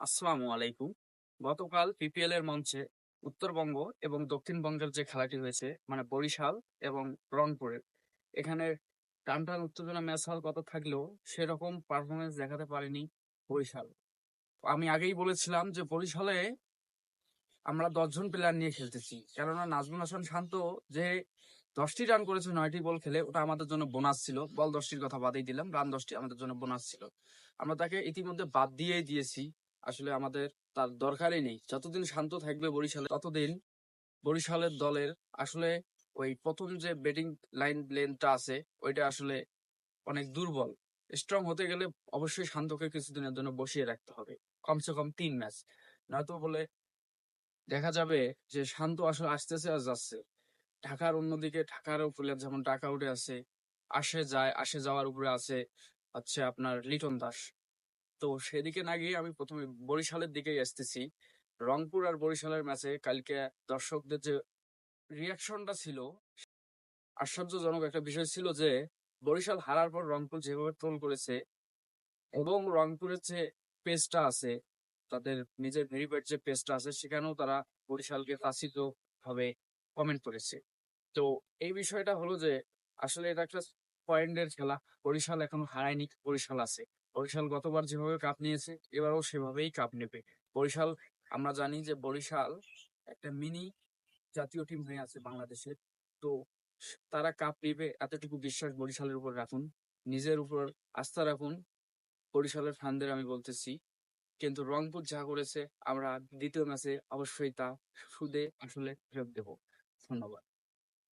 আসসালামু আলাইকুম। গতকাল পিপিএল এর মঞ্চে উত্তরবঙ্গ এবং দক্ষিণবঙ্গের যে খেলাটি হয়েছে মানে বরিশাল এবং রংপুরের এখানে টান টান উত্তেজনা ম্যাচ হওয়ার কথা থাকলেও সেরকম পারফরমেন্স দেখাতে পারেনি বরিশাল। আমি আগেই বলেছিলাম যে বরিশালে আমরা দশজন প্লেয়ার নিয়ে খেলতেছি। কেননা নাজমুল হাসান শান্ত যে দশটি রান করেছে, নয়টি বল খেলে, ওটা আমাদের জন্য বোনাস ছিল। বল দশটির কথা বাদেই দিলাম রান দশটি আমাদের জন্য বোনাস ছিল। আমরা তাকে ইতিমধ্যে বাদ দিয়েই দিয়েছি। আসলে আমাদের তার দরকারই নেই। যতদিন শান্ত থাকবে বরিশালে, ততদিন বরিশালের দলের আসলে ওই প্রথম যে ব্যাটিং লাইন লেনটা আছে, ওইটা আসলে অনেক দুর্বল। স্ট্রং হতে গেলে অবশ্যই শান্তকে কিছুদিনের জন্য বসিয়ে রাখতে হবে, কমসে কম তিন ম্যাচ নয়তো বলে দেখা যাবে যে শান্ত আসলে আসতেছে আর যাচ্ছে। ঢাকার অন্যদিকে ঢাকারও প্লেয়ার যেমন টাকা উঠে আছে, আসে যায়, আসে যাওয়ার উপরে আছে হচ্ছে আপনার লিটন দাস। তো সেদিকে না গিয়ে আমি প্রথমে বরিশালের দিকেই আসতেছি। রংপুর আর বরিশালের ম্যাচে কালকে দর্শকদের যে রিয়াকশনটা ছিল, আশ্চর্যজনক একটা বিষয় ছিল যে, বরিশাল হারার পর রংপুর যেভাবে ট্রোল করেছে এবং রংপুরের যে পেজটা আছে, তাদের নিজের ভেরিফাইড যে পেজটা আছে, সেখানেও তারা বরিশালকে কাছিত ভাবে কমেন্ট করেছে। তো এই বিষয়টা হলো যে, আসলে এটা একটা পয়েন্টের খেলা। বরিশাল এখনও হারায়নি, বরিশাল আছে। বরিশাল গতবার যেভাবে কাপ নিয়েছে, এবারও সেভাবেই কাপ নেবে। বরিশাল, আমরা জানি যে বরিশাল একটা মিনি জাতীয় টিম হয়ে আছে বাংলাদেশের। তো তারা কাপ নেবে, এতটুকু বিশ্বাস বরিশালের উপর রাখুন। নিজের উপর আস্থা রাখুন। বরিশালের ফ্যানদের আমি বলতেছি। কিন্তু রংপুর যা করেছে, আমরা দ্বিতীয় ম্যাচে অবশ্যই তা সুদে আসলে ফেরত দেবো। ধন্যবাদ।